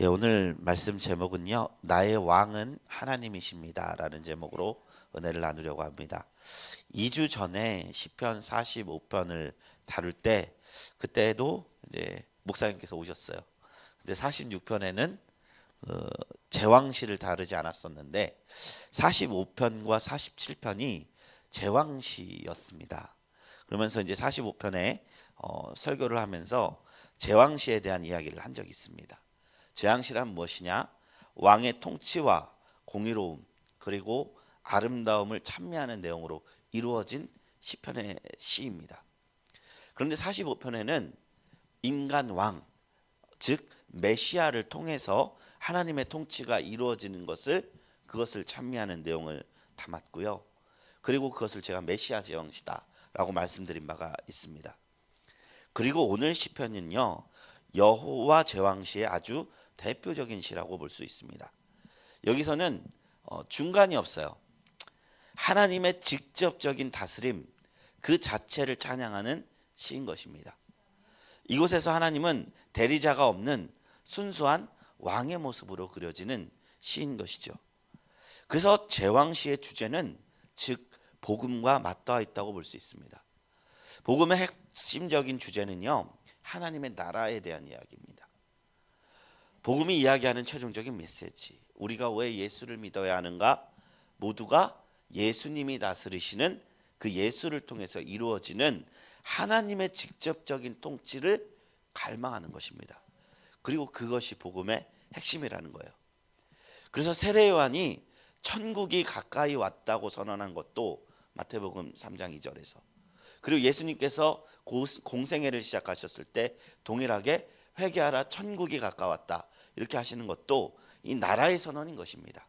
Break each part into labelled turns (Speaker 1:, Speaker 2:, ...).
Speaker 1: 예, 오늘 말씀 제목은요. 나의 왕은 하나님이십니다라는 제목으로 은혜를 나누려고 합니다. 2주 전에 시편 45편을 다룰 때 그때도 이제 목사님께서 오셨어요. 근데 46편에는 어, 제왕시를 다루지 않았었는데 45편과 47편이 제왕시였습니다. 그러면서 이제 45편에 어, 설교를 하면서 제왕시에 대한 이야기를 한 적이 있습니다. 제왕시란 무엇이냐? 왕의 통치와 공의로움 그리고 아름다움을 찬미하는 내용으로 이루어진 시편의 시입니다. 그런데 45편에는 인간 왕, 즉 메시아를 통해서 하나님의 통치가 이루어지는 것을 그것을 찬미하는 내용을 담았고요. 그리고 그것을 제가 메시아 제왕시다라고 말씀드린 바가 있습니다. 그리고 오늘 시편은요. 여호와 제왕시의 아주 대표적인 시라고 볼 수 있습니다. 여기서는 어, 중간이 없어요. 하나님의 직접적인 다스림 그 자체를 찬양하는 시인 것입니다. 이곳에서 하나님은 대리자가 없는 순수한 왕의 모습으로 그려지는 시인 것이죠. 그래서 제왕시의 주제는 즉 복음과 맞닿아 있다고 볼 수 있습니다. 복음의 핵심적인 주제는요. 하나님의 나라에 대한 이야기입니다. 복음이 이야기하는 최종적인 메시지. 우리가 왜 예수를 믿어야 하는가? 모두가 예수님이 다스리시는 그 예수를 통해서 이루어지는 하나님의 직접적인 통치를 갈망하는 것입니다. 그리고 그것이 복음의 핵심이라는 거예요. 그래서 세례 요한이 천국이 가까이 왔다고 선언한 것도 마태복음 3장 2절에서 그리고 예수님께서 공생애를 시작하셨을 때 동일하게 회개하라 천국이 가까웠다 이렇게 하시는 것도 이 나라의 선언인 것입니다.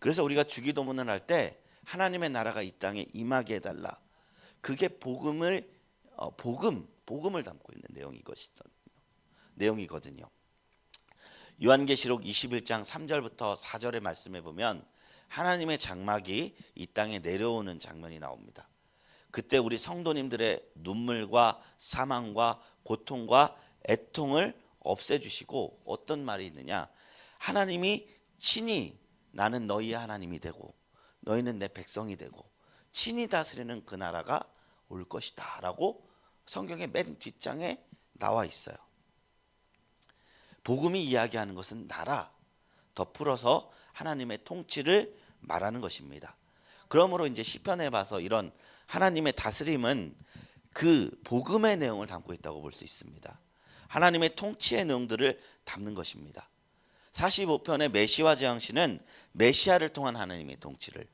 Speaker 1: 그래서 우리가 주기도문을 할 때 하나님의 나라가 이 땅에 임하게 해달라. 그게 복음을 어, 복음 복음을 담고 있는 내용이 것이거든요. 내용이거든요. 요한계시록 21장 3절부터 4절의 말씀에 보면 하나님의 장막이 이 땅에 내려오는 장면이 나옵니다. 그때 우리 성도님들의 눈물과 사망과 고통과 애통을 없애주시고 어떤 말이 있느냐? 하나님이 친히 나는 너희의 하나님이 되고 너희는 내 백성이 되고 친히 다스리는 그 나라가 올 것이다 라고 성경의 맨 뒷장에 나와 있어요. 복음이 이야기하는 것은 나라 더 풀어서 하나님의 통치를 말하는 것입니다. 그러므로 이제 시편에 봐서 이런 하나님의 다스림은 그 복음의 내용을 담고 있다고 볼 수 있습니다 하나님의 통치의 내용들을 담는 것입니다. 45편의 메시와 제왕시는 메시아를 통한 하나님의 통치를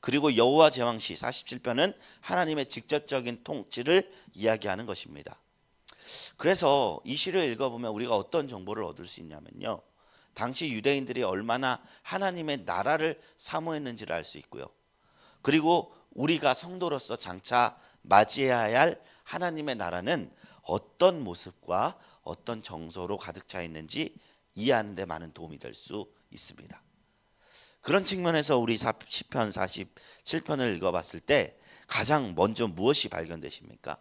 Speaker 1: 그리고 여호와 제왕시 47편은 하나님의 직접적인 통치를 이야기하는 것입니다. 그래서 이 시를 읽어보면 우리가 어떤 정보를 얻을 수 있냐면요. 당시 유대인들이 얼마나 하나님의 나라를 사모했는지를 알 수 있고요. 그리고 우리가 성도로서 장차 맞이해야 할 하나님의 나라는 어떤 모습과 어떤 정서로 가득 차 있는지 이해하는 데 많은 도움이 될 수 있습니다. 그런 측면에서 우리 시편 47편을 읽어봤을 때 가장 먼저 무엇이 발견되십니까?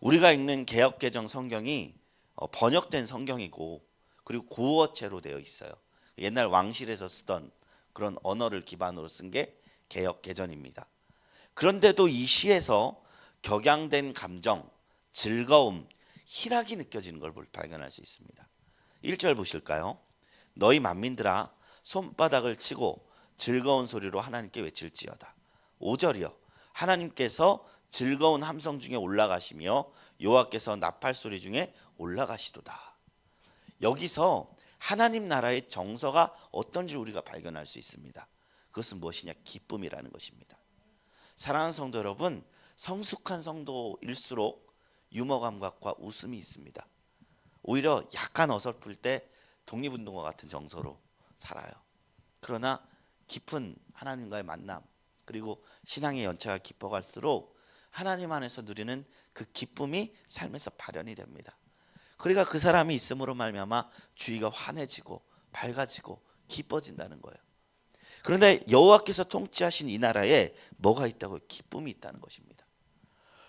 Speaker 1: 우리가 읽는 개혁개정 성경이 어, 번역된 성경이고 그리고 고어체로 되어 있어요. 옛날 왕실에서 쓰던 그런 언어를 기반으로 쓴 게 개혁개전입니다. 그런데도 이 시에서 격양된 감정, 즐거움, 희락이 느껴지는 걸 발견할 수 있습니다. 1절 보실까요? 너희 만민들아 손바닥을 치고 즐거운 소리로 하나님께 외칠지어다. 5절이요. 하나님께서 즐거운 함성 중에 올라가시며 여호와께서 나팔 소리 중에 올라가시도다. 여기서 하나님 나라의 정서가 어떤지 우리가 발견할 수 있습니다. 그것은 무엇이냐? 기쁨이라는 것입니다. 사랑하는 성도 여러분, 성숙한 성도일수록 유머 감각과 웃음이 있습니다. 오히려 약간 어설플 때 독립운동과 같은 정서로 살아요. 그러나 깊은 하나님과의 만남 그리고 신앙의 연차가 깊어갈수록 하나님 안에서 누리는 그 기쁨이 삶에서 발현이 됩니다. 그러니까 그 사람이 있음으로 말미암아 주위가 환해지고 밝아지고 기뻐진다는 거예요. 그런데 여호와께서 통치하신 이 나라에 뭐가 있다고 기쁨이 있다는 것입니다.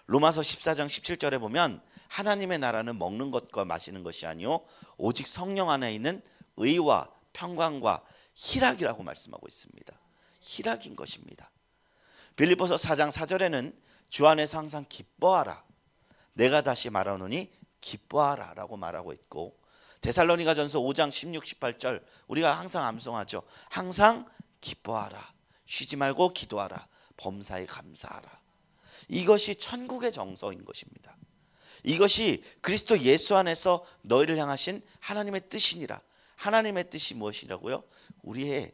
Speaker 1: 로마서 14장 17절에 보면 하나님의 나라는 먹는 것과 마시는 것이 아니요 오직 성령 안에 있는 의와 평강과 희락이라고 말씀하고 있습니다. 희락인 것입니다. 빌립보서 4장 4절에는 주 안에서 항상 기뻐하라. 내가 다시 말하노니 기뻐하라라고 말하고 있고 데살로니가전서 5장 16, 18절 우리가 항상 암송하죠. 항상 기뻐하라. 쉬지 말고 기도하라. 범사에 감사하라. 이것이 천국의 정서인 것입니다. 이것이 그리스도 예수 안에서 너희를 향하신 하나님의 뜻이니라. 하나님의 뜻이 무엇이라고요? 우리의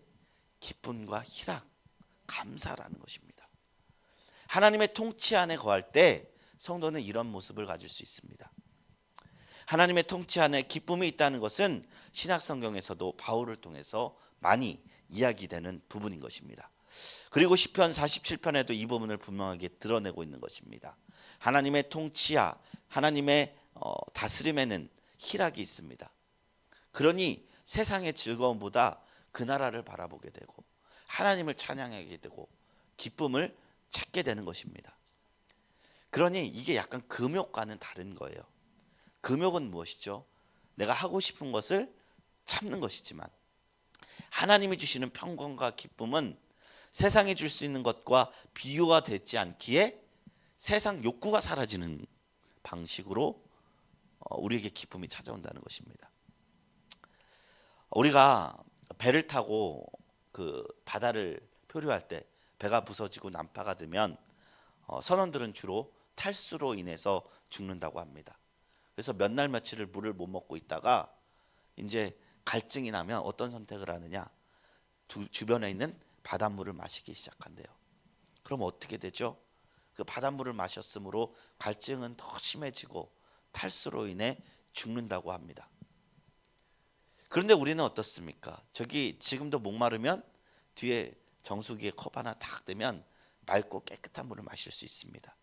Speaker 1: 기쁨과 희락, 감사라는 것입니다. 하나님의 통치 안에 거할 때 성도는 이런 모습을 가질 수 있습니다. 하나님의 통치 안에 기쁨이 있다는 것은 신약 성경에서도 바울을 통해서 많이 이야기되는 부분인 것입니다. 그리고 시편 47편에도 이 부분을 분명하게 드러내고 있는 것입니다. 하나님의 통치야 하나님의 어, 다스림에는 희락이 있습니다. 그러니 세상의 즐거움보다 그 나라를 바라보게 되고 하나님을 찬양하게 되고 기쁨을 찾게 되는 것입니다. 그러니 이게 약간 금욕과는 다른 거예요. 금욕은 무엇이죠? 내가 하고 싶은 것을 참는 것이지만 하나님이 주시는 평강과 기쁨은 세상이 줄 수 있는 것과 비교가 되지 않기에 세상 욕구가 사라지는 방식으로 어, 우리에게 기쁨이 찾아온다는 것입니다. 우리가 배를 타고 그 바다를 표류할 때 배가 부서지고 난파가 되면 어, 선원들은 주로 탈수로 인해서 죽는다고 합니다. 그래서 몇 날 며칠을 물을 못 먹고 있다가 이제 갈증이 나면 어떤 선택을 하느냐? 두, 주변에 있는 바닷물을 마시기 시작한대요. 그럼 어떻게 되죠? 그 바닷물을 마셨으므로 갈증은 더 심해지고 탈수로 인해 죽는다고 합니다. 그런데 우리는 어떻습니까? 저기 지금도 목마르면 뒤에 정수기에 컵 하나 탁 대면 맑고 깨끗한 물을 마실 수 있습니다.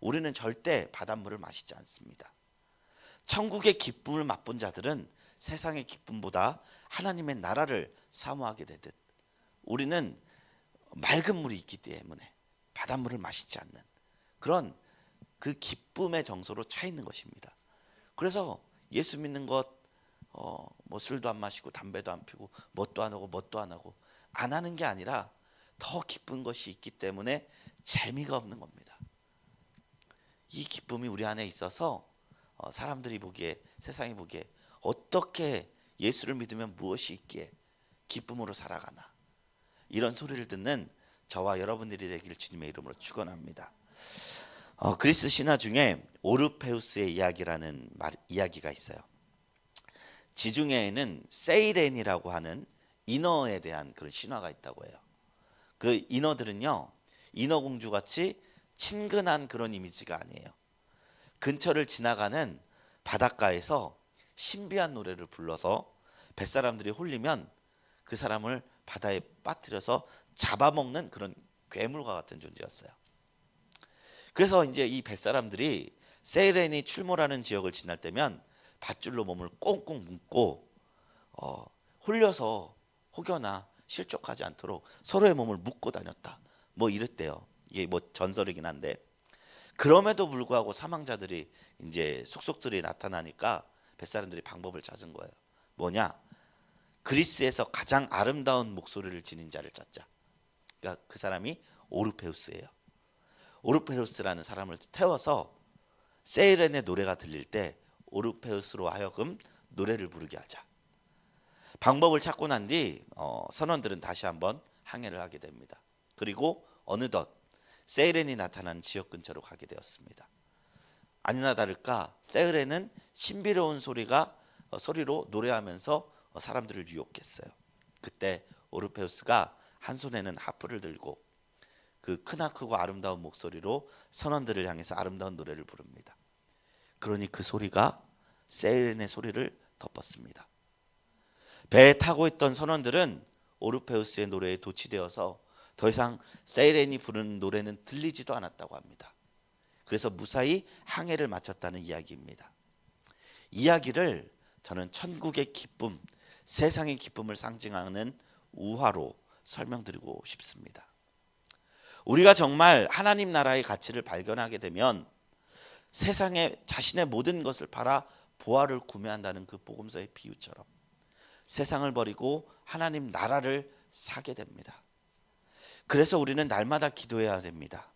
Speaker 1: 우리는 절대 바닷물을 마시지 않습니다. 천국의 기쁨을 맛본 자들은 세상의 기쁨보다 하나님의 나라를 사모하게 되듯 우리는 맑은 물이 있기 때문에 바닷물을 마시지 않는 그런 그 기쁨의 정서로 차 있는 것입니다. 그래서 예수 믿는 것, 어, 뭐 술도 안 마시고 담배도 안 피고 뭣도 안 하고 뭣도 안 하고 안 하는 게 아니라 더 기쁜 것이 있기 때문에 재미가 없는 겁니다. 이 기쁨이 우리 안에 있어서 어, 사람들이 보기에 세상이 보기에 어떻게 예수를 믿으면 무엇이 있기에 기쁨으로 살아가나 이런 소리를 듣는 저와 여러분들이 되기를 주님의 이름으로 축원합니다. 어, 그리스 신화 중에 오르페우스의 이야기라는 말, 이야기가 있어요. 지중해에는 세이렌이라고 하는 인어에 대한 그런 신화가 있다고 해요. 그 인어들은요, 인어 공주 같이 친근한 그런 이미지가 아니에요. 근처를 지나가는 바닷가에서 신비한 노래를 불러서 뱃사람들이 홀리면 그 사람을 바다에 빠뜨려서 잡아먹는 그런 괴물과 같은 존재였어요. 그래서 이제 이 뱃사람들이 세이렌이 출몰하는 지역을 지날 때면 밧줄로 몸을 꽁꽁 묶고 어, 홀려서 혹여나 실족하지 않도록 서로의 몸을 묶고 다녔다. 뭐 이랬대요. 이게 뭐 전설이긴 한데 그럼에도 불구하고 사망자들이 이제 속속들이 나타나니까 뱃사람들이 방법을 찾은 거예요. 뭐냐? 그리스에서 가장 아름다운 목소리를 지닌 자를 찾자. 그러니까 그 사람이 오르페우스예요. 오르페우스라는 사람을 태워서 세이렌의 노래가 들릴 때 오르페우스로 하여금 노래를 부르게 하자. 방법을 찾고 난뒤 어, 선원들은 다시 한번 항해를 하게 됩니다. 그리고 어느덧 세이렌이 나타난 지역 근처로 가게 되었습니다. 아니나 다를까 세이렌은 신비로운 소리가 어, 소리로 노래하면서 어, 사람들을 유혹했어요. 그때 오르페우스가 한 손에는 하프를 들고 그 크나크고 아름다운 목소리로 선원들을 향해서 아름다운 노래를 부릅니다. 그러니 그 소리가 세이렌의 소리를 덮었습니다. 배에 타고 있던 선원들은 오르페우스의 노래에 도취되어서 더 이상 세이렌이 부르는 노래는 들리지도 않았다고 합니다. 그래서 무사히 항해를 마쳤다는 이야기입니다. 이야기를 저는 천국의 기쁨, 세상의 기쁨을 상징하는 우화로 설명드리고 싶습니다. 우리가 정말 하나님 나라의 가치를 발견하게 되면 세상에 자신의 모든 것을 팔아 보화를 구매한다는 그 복음서의 비유처럼 세상을 버리고 하나님 나라를 사게 됩니다. 그래서 우리는 날마다 기도해야 됩니다.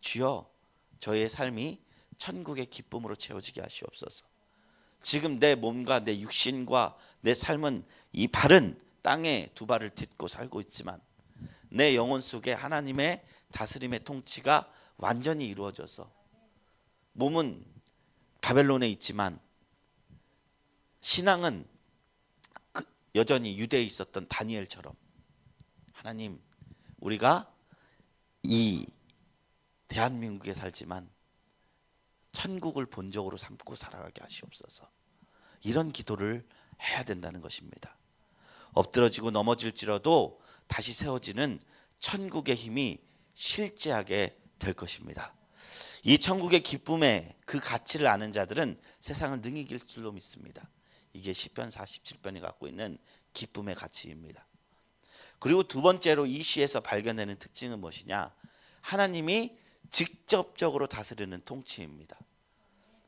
Speaker 1: 주여 저의 삶이 천국의 기쁨으로 채워지게 하시옵소서. 지금 내 몸과 내 육신과 내 삶은 이 발은 땅에 두 발을 딛고 살고 있지만 내 영혼 속에 하나님의 다스림의 통치가 완전히 이루어져서 몸은 바벨론에 있지만 신앙은 그 여전히 유대에 있었던 다니엘처럼 하나님 우리가 이 대한민국에 살지만 천국을 본적으로 삼고 살아가게 하시옵소서. 이런 기도를 해야 된다는 것입니다. 엎드러지고 넘어질지라도 다시 세워지는 천국의 힘이 실제하게 될 것입니다. 이 천국의 기쁨의 그 가치를 아는 자들은 세상을 능히 이길 줄로 믿습니다. 이게 시편 47편이 갖고 있는 기쁨의 가치입니다. 그리고 두 번째로 이 시에서 발견되는 특징은 무엇이냐? 하나님이 직접적으로 다스리는 통치입니다.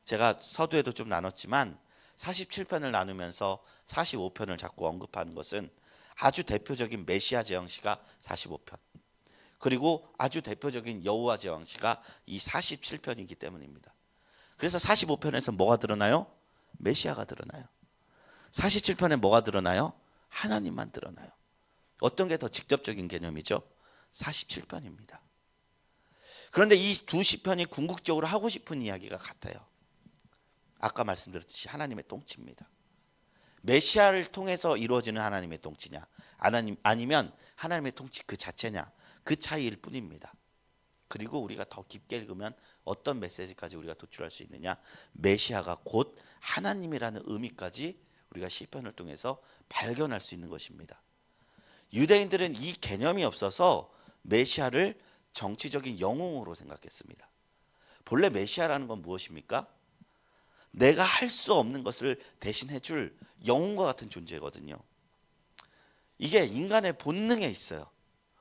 Speaker 1: 제가 서두에도 좀 나눴지만 47편을 나누면서 45편을 자꾸 언급하는 것은 아주 대표적인 메시아 제왕시가 45편 그리고 아주 대표적인 여호와 제왕시가 이 47편이기 때문입니다. 그래서 45편에서 뭐가 드러나요? 메시아가 드러나요. 47편에 뭐가 드러나요? 하나님만 드러나요. 어떤 게 더 직접적인 개념이죠? 47편입니다. 그런데 이 두 시편이 궁극적으로 하고 싶은 이야기가 같아요. 아까 말씀드렸듯이 하나님의 통치입니다. 메시아를 통해서 이루어지는 하나님의 통치냐, 하나님 아니면 하나님의 통치 그 자체냐, 그 차이일 뿐입니다. 그리고 우리가 더 깊게 읽으면 어떤 메시지까지 우리가 도출할 수 있느냐, 메시아가 곧 하나님이라는 의미까지 우리가 시편을 통해서 발견할 수 있는 것입니다. 유대인들은 이 개념이 없어서 메시아를 정치적인 영웅으로 생각했습니다. 본래 메시아라는 건 무엇입니까? 내가 할 수 없는 것을 대신해 줄 영웅과 같은 존재거든요. 이게 인간의 본능에 있어요.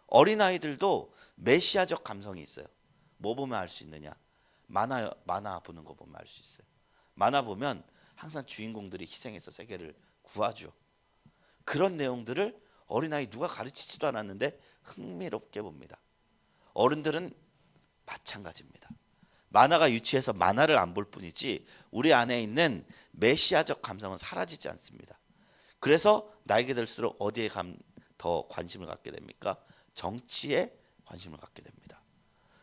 Speaker 1: 어린아이들도 메시아적 감성이 있어요. 뭐 보면 알 수 있느냐? 만화 만화 보는 거 보면 알 수 있어요. 만화 보면 항상 주인공들이 희생해서 세계를 구하죠. 그런 내용들을 어린아이 누가 가르치지도 않았는데 흥미롭게 봅니다. 어른들은 마찬가지입니다. 만화가 유치해서 만화를 안 볼 뿐이지 우리 안에 있는 메시아적 감성은 사라지지 않습니다. 그래서 나이가 들수록 어디에 감, 더 관심을 갖게 됩니까? 정치에 관심을 갖게 됩니다.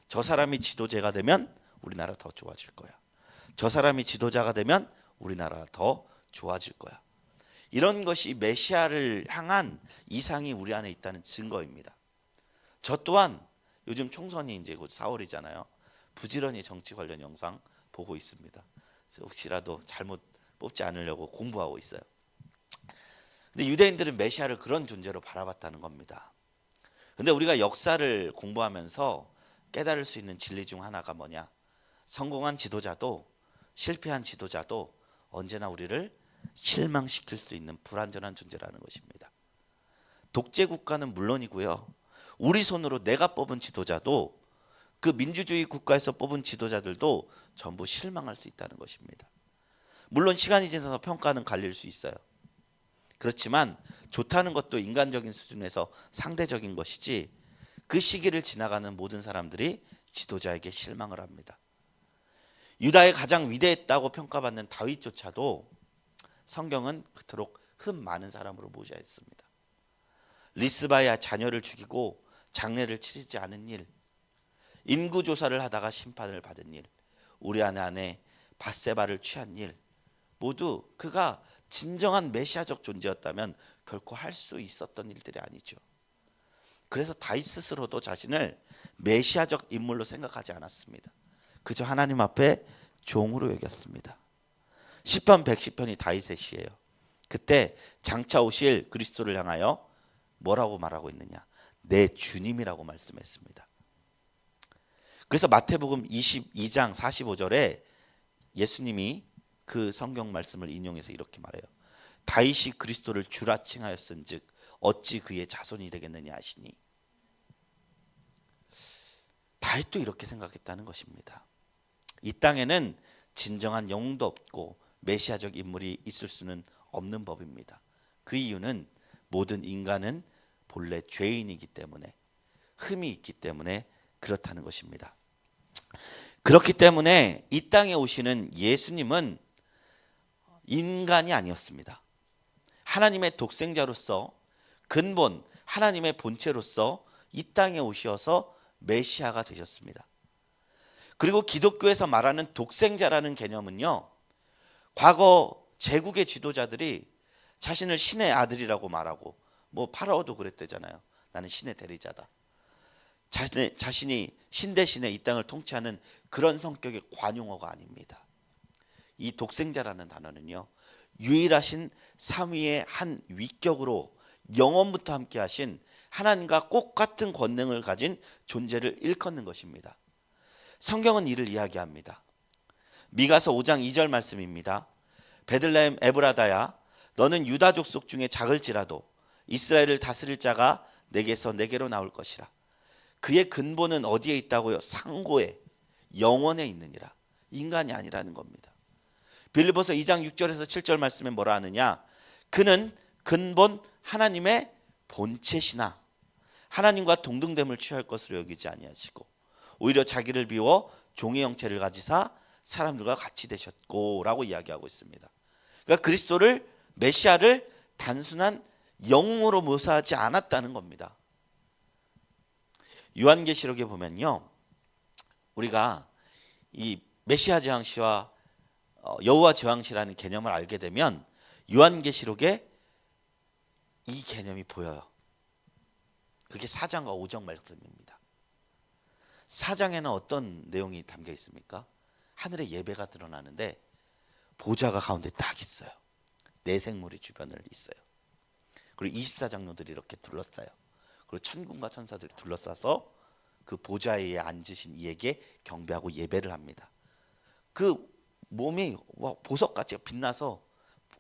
Speaker 1: 저 사람이 지도자가 되면 우리나라 더 좋아질 거야. 저 사람이 지도자가 되면 우리나라 더 좋아질 거야. 이런 것이 메시아를 향한 이상이 우리 안에 있다는 증거입니다. 저 또한 요즘 총선이 이제 곧 4월이잖아요. 부지런히 정치 관련 영상 보고 있습니다. 혹시라도 잘못 뽑지 않으려고 공부하고 있어요. 근데 유대인들은 메시아를 그런 존재로 바라봤다는 겁니다. 근데 우리가 역사를 공부하면서 깨달을 수 있는 진리 중 하나가 뭐냐? 성공한 지도자도 실패한 지도자도 언제나 우리를 실망시킬 수 있는 불완전한 존재라는 것입니다. 독재 국가는 물론이고요. 우리 손으로 내가 뽑은 지도자도 그 민주주의 국가에서 뽑은 지도자들도 전부 실망할 수 있다는 것입니다. 물론 시간이 지나서 평가는 갈릴 수 있어요. 그렇지만 좋다는 것도 인간적인 수준에서 상대적인 것이지 그 시기를 지나가는 모든 사람들이 지도자에게 실망을 합니다. 유다의 가장 위대했다고 평가받는 다윗조차도 성경은 그토록 흠 많은 사람으로 모자했습니다. 리스바야 자녀를 죽이고 장례를 치르지 않은 일, 인구 조사를 하다가 심판을 받은 일, 우리 아내 안에 바세바를 취한 일, 모두 그가 진정한 메시아적 존재였다면 결코 할 수 있었던 일들이 아니죠. 그래서 다윗 스스로도 자신을 메시아적 인물로 생각하지 않았습니다. 그저 하나님 앞에 종으로 여겼습니다. 10편 110편이 다윗의 시예요. 그때 장차 오실 그리스도를 향하여 뭐라고 말하고 있느냐? 내 주님이라고 말씀했습니다. 그래서 마태복음 22장 45절에 예수님이 그 성경 말씀을 인용해서 이렇게 말해요. 다윗이 그리스도를 주라 칭하였은즉 어찌 그의 자손이 되겠느냐 하시니 다윗도 이렇게 생각했다는 것입니다. 이 땅에는 진정한 영웅도 없고 메시아적 인물이 있을 수는 없는 법입니다. 그 이유는 모든 인간은 본래 죄인이기 때문에 흠이 있기 때문에 그렇다는 것입니다. 그렇기 때문에 이 땅에 오시는 예수님은 인간이 아니었습니다. 하나님의 독생자로서 근본 하나님의 본체로서 이 땅에 오셔서 메시아가 되셨습니다. 그리고 기독교에서 말하는 독생자라는 개념은요. 과거 제국의 지도자들이 자신을 신의 아들이라고 말하고 뭐 파라오도 그랬대잖아요. 나는 신의 대리자다. 자신의, 자신이 신 대신에 이 땅을 통치하는 그런 성격의 관용어가 아닙니다. 이 독생자라는 단어는요. 유일하신 삼위의 한 위격으로 영원부터 함께 하신 하나님과 꼭 같은 권능을 가진 존재를 일컫는 것입니다. 성경은 이를 이야기합니다. 미가서 5장 2절 말씀입니다. 베들레헴 에브라다야 너는 유다 족속 중에 작을지라도 이스라엘을 다스릴 자가 내게서 내게로 나올 것이라. 그의 근본은 어디에 있다고요? 상고에 영원에 있느니라. 인간이 아니라는 겁니다. 빌리보서 2장 6절에서 7절 말씀에 뭐라 하느냐? 그는 근본 하나님의 본체시나 하나님과 동등됨을 취할 것으로 여기지 아니하시고 오히려 자기를 비워 종의 형체를 가지사 사람들과 같이 되셨고라고 이야기하고 있습니다. 그러니까 그리스도를 메시아를 단순한 영으로 묘사하지 않았다는 겁니다. 요한계시록에 보면요. 우리가 이 메시아 제왕시와 어, 여호와 제왕시라는 개념을 알게 되면 요한계시록에 이 개념이 보여요. 그게 4장과 5장 말씀입니다. 4장에는 어떤 내용이 담겨 있습니까? 하늘의 예배가 드러나는데 보좌가 가운데 딱 있어요. 내 생물이 주변을 있어요. 그리고 24장로들이 이렇게 둘러싸요. 그리고 천군과 천사들이 둘러싸서 그 보좌에 앉으신 이에게 경배하고 예배를 합니다. 그 몸이 와, 보석같이 빛나서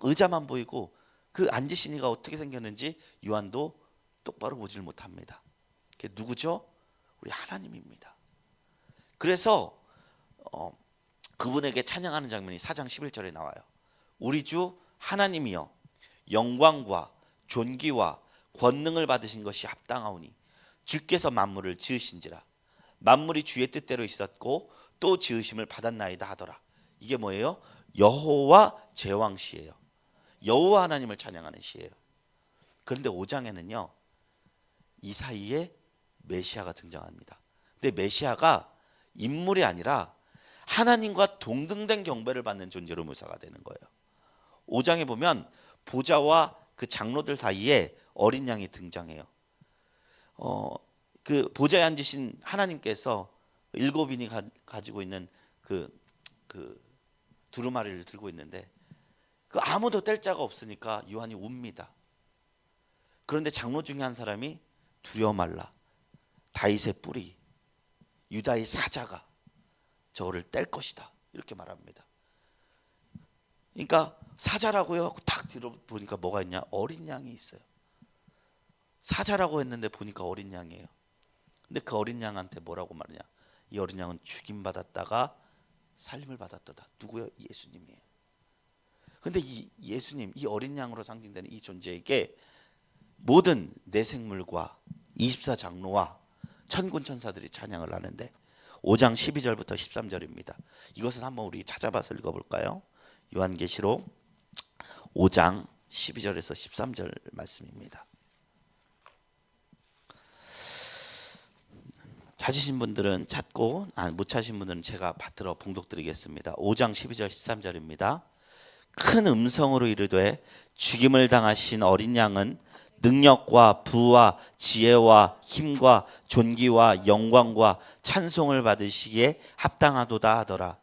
Speaker 1: 의자만 보이고 그 앉으신 이가 어떻게 생겼는지 요한도 똑바로 보질 못합니다. 그게 누구죠? 우리 하나님입니다. 그래서 어, 그분에게 찬양하는 장면이 4장 11절에 나와요. 우리 주 하나님이여 영광과 존귀와 권능을 받으신 것이 합당하오니 주께서 만물을 지으신지라 만물이 주의 뜻대로 있었고 또 지으심을 받았나이다 하더라. 이게 뭐예요? 여호와 제왕 시예요. 여호와 하나님을 찬양하는 시예요. 그런데 5장에는요. 이 사이에 메시아가 등장합니다. 근데 메시아가 인물이 아니라 하나님과 동등된 경배를 받는 존재로 묘사가 되는 거예요. 5장에 보면 보좌와 그 장로들 사이에 어린 양이 등장해요. 어, 그 보좌에 앉으신 하나님께서 일곱인이 가, 가지고 있는 그, 그 두루마리를 들고 있는데 그 아무도 뗄 자가 없으니까 요한이 웁니다. 그런데 장로 중에 한 사람이 두려워 말라. 다윗의 뿌리, 유다의 사자가 저를 뗄 것이다. 이렇게 말합니다. 그러니까 사자라고요. 딱 뒤로 보니까 뭐가 있냐? 어린 양이 있어요. 사자라고 했는데 보니까 어린 양이에요. 근데 그 어린 양한테 뭐라고 말하냐? 이 어린 양은 죽임 받았다가 살림을 받았다. 누구요? 예수님이에요. 근데 이 예수님, 이 어린 양으로 상징되는 이 존재에게 모든 내 생물과 24장로와 천군 천사들이 찬양을 하는데 5장 12절부터 13절입니다. 이것은 한번 우리 찾아봐서 읽어 볼까요? 요한계시록 5장 12절에서 13절 말씀입니다. 찾으신 분들은 찾고 아, 못 찾으신 분들은 제가 받들어 봉독드리겠습니다. 5장 12절 13절입니다. 큰 음성으로 이르되 죽임을 당하신 어린 양은 능력과 부와 지혜와 힘과 존귀와 영광과 찬송을 받으시기에 합당하도다 하더라.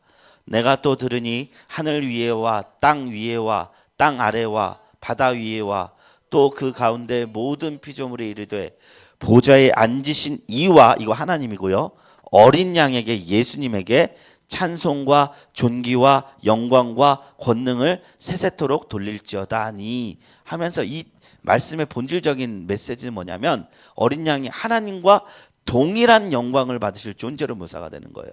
Speaker 1: 내가 또 들으니 하늘 위에와 땅 위에와 땅 아래와 바다 위에와 또 그 가운데 모든 피조물이 이르되 보좌에 앉으신 이와 이거 하나님이고요. 어린 양에게 예수님에게 찬송과 존귀와 영광과 권능을 세세토록 돌릴지어다니 하면서 이 말씀의 본질적인 메시지는 뭐냐면 어린 양이 하나님과 동일한 영광을 받으실 존재로 묘사가 되는 거예요.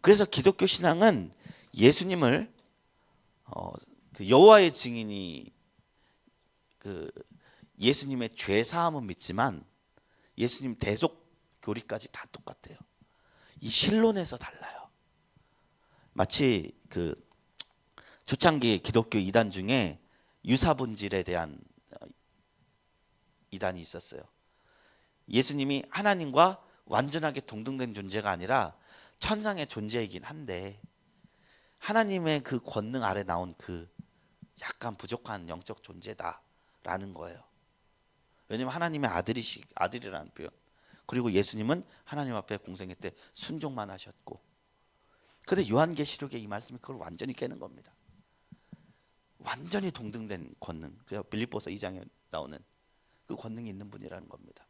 Speaker 1: 그래서 기독교 신앙은 예수님을 어, 그 여호와의 증인이 그 예수님의 죄 사함은 믿지만 예수님 대속 교리까지 다 똑같아요. 이 신론에서 달라요. 마치 그 초창기 기독교 이단 중에 유사 본질에 대한 어, 이단이 있었어요. 예수님이 하나님과 완전하게 동등된 존재가 아니라 천상의 존재이긴 한데 하나님의 그 권능 아래 나온 그 약간 부족한 영적 존재다라는 거예요. 왜냐면 하나님의 아들이시 아들이라는 표현. 그리고 예수님은 하나님 앞에 공생애 때 순종만 하셨고. 근데 요한계시록에 이 말씀이 그걸 완전히 깨는 겁니다. 완전히 동등된 권능. 그 빌립보서 2장에 나오는 그 권능이 있는 분이라는 겁니다.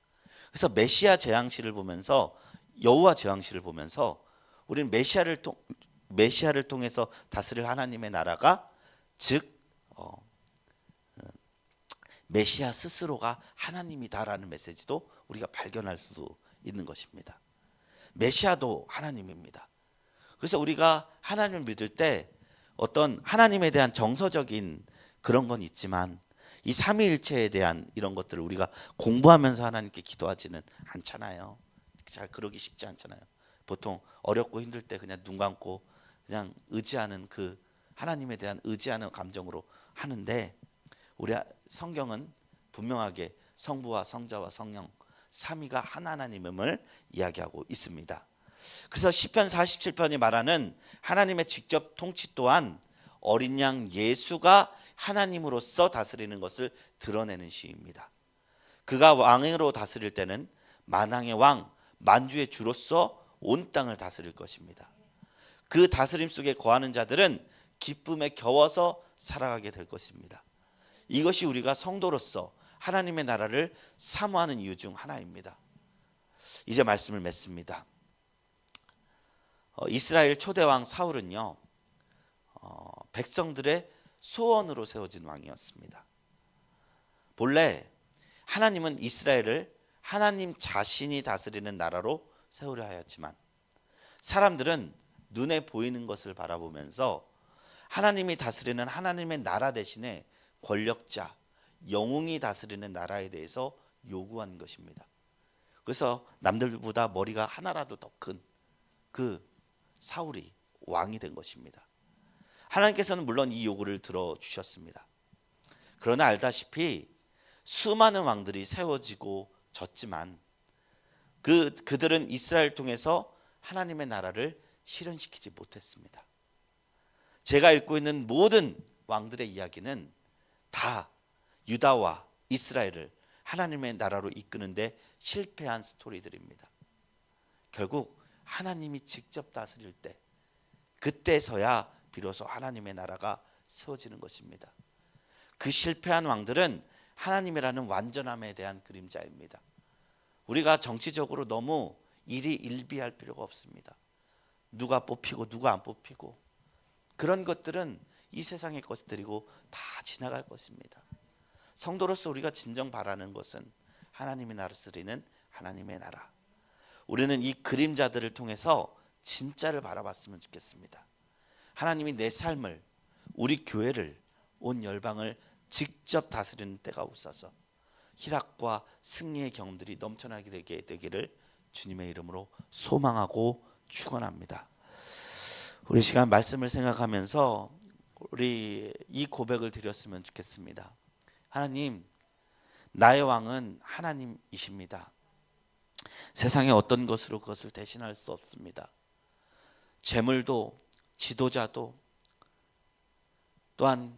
Speaker 1: 그래서 메시아 재앙시를 보면서 여호와 재앙시를 보면서 우리는 메시아를 통 메시아를 통해서 다스릴 하나님의 나라가 즉 어, 어, 메시아 스스로가 하나님이다라는 메시지도 우리가 발견할 수 있는 것입니다. 메시아도 하나님입니다. 그래서 우리가 하나님을 믿을 때 어떤 하나님에 대한 정서적인 그런 건 있지만 이 삼위일체에 대한 이런 것들을 우리가 공부하면서 하나님께 기도하지는 않잖아요. 잘 그러기 쉽지 않잖아요. 보통 어렵고 힘들 때 그냥 눈 감고 그냥 의지하는 그 하나님에 대한 의지하는 감정으로 하는데 우리 성경은 분명하게 성부와 성자와 성령 삼위가 한 하나님임을 이야기하고 있습니다. 그래서 시편 47편이 말하는 하나님의 직접 통치 또한 어린 양 예수가 하나님으로서 다스리는 것을 드러내는 시입니다. 그가 왕으로 다스릴 때는 만왕의 왕, 만주의 주로서 온 땅을 다스릴 것입니다. 그 다스림 속에 거하는 자들은 기쁨에 겨워서 살아가게 될 것입니다. 이것이 우리가 성도로서 하나님의 나라를 사모하는 이유 중 하나입니다. 이제 말씀을 맺습니다. 어, 이스라엘 초대 왕 사울은요 어, 백성들의 소원으로 세워진 왕이었습니다. 본래 하나님은 이스라엘을 하나님 자신이 다스리는 나라로 세우려 하였지만 사람들은 눈에 보이는 것을 바라보면서 하나님이 다스리는 하나님의 나라 대신에 권력자, 영웅이 다스리는 나라에 대해서 요구한 것입니다. 그래서 남들보다 머리가 하나라도 더 큰 그 사울이 왕이 된 것입니다. 하나님께서는 물론 이 요구를 들어 주셨습니다. 그러나 알다시피 수많은 왕들이 세워지고 졌지만 그 그들은 이스라엘 통해서 하나님의 나라를 실현시키지 못했습니다. 제가 읽고 있는 모든 왕들의 이야기는 다 유다와 이스라엘을 하나님의 나라로 이끄는데 실패한 스토리들입니다. 결국 하나님이 직접 다스릴 때 그때서야 비로소 하나님의 나라가 세워지는 것입니다. 그 실패한 왕들은 하나님이라는 완전함에 대한 그림자입니다. 우리가 정치적으로 너무 일이 일비할 필요가 없습니다. 누가 뽑히고 누가 안 뽑히고 그런 것들은 이 세상의 것들이고 다 지나갈 것입니다. 성도로서 우리가 진정 바라는 것은 하나님의 나라를 쓰리는 하나님의 나라. 우리는 이 그림자들을 통해서 진짜를 바라봤으면 좋겠습니다. 하나님이 내 삶을 우리 교회를 온 열방을 직접 다스리는 때가 오셔서 희락과 승리의 경험들이 넘쳐나게 되게 되기를 주님의 이름으로 소망하고 축원합니다. 우리 시간 말씀을 생각하면서 우리 이 고백을 드렸으면 좋겠습니다. 하나님, 나의 왕은 하나님이십니다. 세상의 어떤 것으로 그것을 대신할 수 없습니다. 재물도 지도자도 또한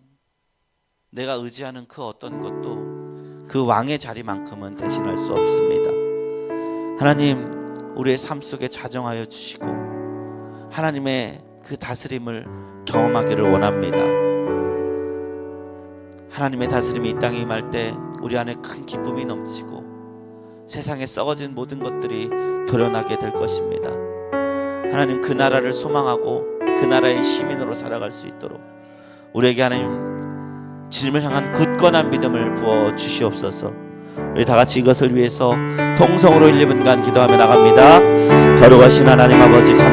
Speaker 1: 내가 의지하는 그 어떤 것도 그 왕의 자리만큼은 대신할 수 없습니다. 하나님 우리의 삶 속에 자정하여 주시고 하나님의 그 다스림을 경험하기를 원합니다. 하나님의 다스림이 이 땅에 임할 때 우리 안에 큰 기쁨이 넘치고 세상에 썩어진 모든 것들이 도려나게 될 것입니다. 하나님 그 나라를 소망하고 그 나라의 시민으로 살아갈 수 있도록 우리에게 하나님 주님을 향한 굳건한 믿음을 부어 주시옵소서. 우리 다 같이 이것을 위해서 통성으로 1, 2분간 기도하며 나갑니다. 거룩하신 하나님 아버지 감사